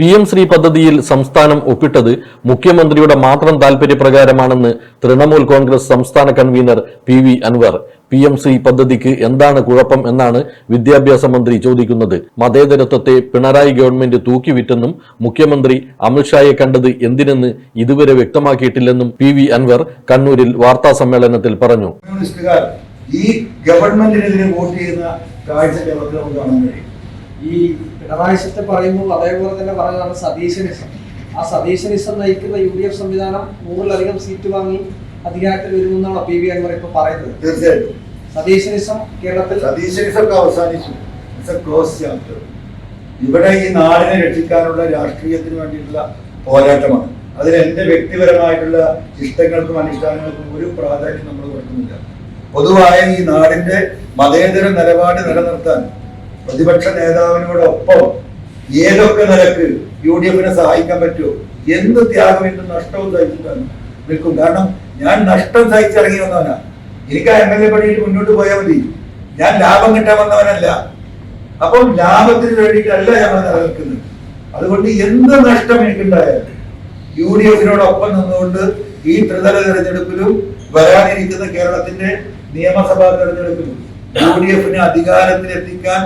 P M Shri പദ്ധതിയിൽ സംസ്ഥാനം ഒപ്പിട്ടത് മുഖ്യമന്ത്രിയുടെ മാത്രം താൽപര്യപ്രകാരമാണെന്ന് തൃണമൂൽ കോൺഗ്രസ് സംസ്ഥാന convener P V Anwar. P M Shri പദ്ധതിക്ക് എന്താണ് കുഴപ്പം എന്നാണ് വിദ്യാഭ്യാസ മന്ത്രി ചോദിക്കുന്നത്. മതേതരത്വത്തെ പിണറായി ഗവൺമെന്റ് തൂക്കിവിറ്റെന്നും മുഖ്യമന്ത്രി അമിത്ഷായെ കണ്ടത് എന്തിനെന്ന് ഇതുവരെ വ്യക്തമാക്കിയിട്ടില്ലെന്നും പി വി അൻവർ കണ്ണൂരിൽ വാർത്താ സമ്മേളനത്തിൽ പറഞ്ഞു. ഈ ഗവൺമെന്റിനെതിരെ വോട്ട് ചെയ്യുന്ന കാഴ്ച ഈ പിണറായി സത്യം പറയുമ്പോൾ അതേപോലെ തന്നെ പറഞ്ഞതാണ് സതീശനിസം. ആ സതീശനിസം നയിക്കുന്ന യു ഡി എഫ് സംവിധാനം നൂറിലധികം സീറ്റ് വാങ്ങി അധികാരത്തിൽ വരുമെന്നാണ് പി വി അൻവർ ഇപ്പൊ പറയുന്നത്. തീർച്ചയായിട്ടും. സതീശനിസം കേരളത്തിൽ സതീശനിസൊക്കെ അവസാനിച്ചു. ക്ലോസ് ചാപ്റ്റർ ഇവിടെ ഈ നാടിനെ രക്ഷിക്കാനുള്ള രാഷ്ട്രീയത്തിന് വേണ്ടിയിട്ടുള്ള പോരാട്ടമാണ്. അതിൽ എന്റെ വ്യക്തിപരമായിട്ടുള്ള ഇഷ്ടങ്ങൾക്കും അനുഷ്ഠാനങ്ങൾക്കും ഒരു പ്രാധാന്യം നമ്മൾ കൊടുക്കുന്നില്ല. പൊതുവായ ഈ നാടിന്റെ മതേതര നിലപാട് നിലനിർത്താൻ പ്രതിപക്ഷ നേതാവിനോടൊപ്പം ഏതൊക്കെ നിലയ്ക്ക് യു ഡി എഫിനെ സഹായിക്കാൻ പറ്റുമോ? എന്ത് ത്യാഗം എന്ത് നഷ്ടവും സഹിച്ചിട്ടാണ് നിൽക്കും. കാരണം ഞാൻ നഷ്ടം സഹിച്ചിറങ്ങി വന്നവനാ എനിക്ക് ആ എം എൽ എ പണിയിട്ട് മുന്നോട്ട് പോയാൽ മതി. ഞാൻ ലാഭം കിട്ടാൻ വന്നവനല്ല. അപ്പം ലാഭത്തിന് വേണ്ടിയിട്ടല്ല ഞങ്ങൾ നിലനിൽക്കുന്നത്. അതുകൊണ്ട് എന്ത് നഷ്ടം എനിക്കുണ്ടായാലും യു ഡി എഫിനോടൊപ്പം നിന്നുകൊണ്ട് ഈ ത്രിതല തെരഞ്ഞെടുപ്പിലും വരാനിരിക്കുന്ന കേരളത്തിന്റെ നിയമസഭാ തെരഞ്ഞെടുപ്പിലും യു ഡി എഫിനെ അധികാരത്തിലെത്തിക്കാൻ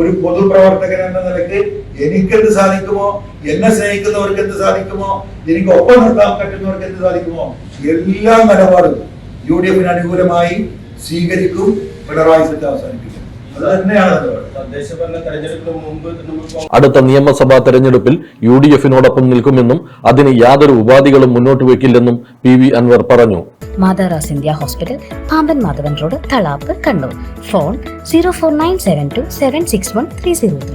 ഒരു പൊതുപ്രവർത്തകൻ എന്ന നിലയ്ക്ക് എനിക്കെന്ത് സാധിക്കുമോ? എന്നെ സ്നേഹിക്കുന്നവർക്ക് എന്ത് സാധിക്കുമോ? എനിക്ക് ഒപ്പം നിർത്താൻ പറ്റുന്നവർക്ക് എന്ത് സാധിക്കുമോ? എല്ലാ നിലപാടും യു ഡി എഫിന് അനുകൂലമായി സ്വീകരിക്കും പിണറായി സത്യം അവസാനിപ്പിക്കും. അടുത്ത നിയമസഭാ തെരഞ്ഞെടുപ്പിൽ യു ഡി എഫിനോടൊപ്പം നിൽക്കുമെന്നും അതിന് യാതൊരു ഉപാധികളും മുന്നോട്ട് വയ്ക്കില്ലെന്നും പി വി അൻവർ പറഞ്ഞു. മാതാറാസ് India hospital Pamban Madhavan road Thalap Kannur. Phone zero four nine seven two seven six one three zero three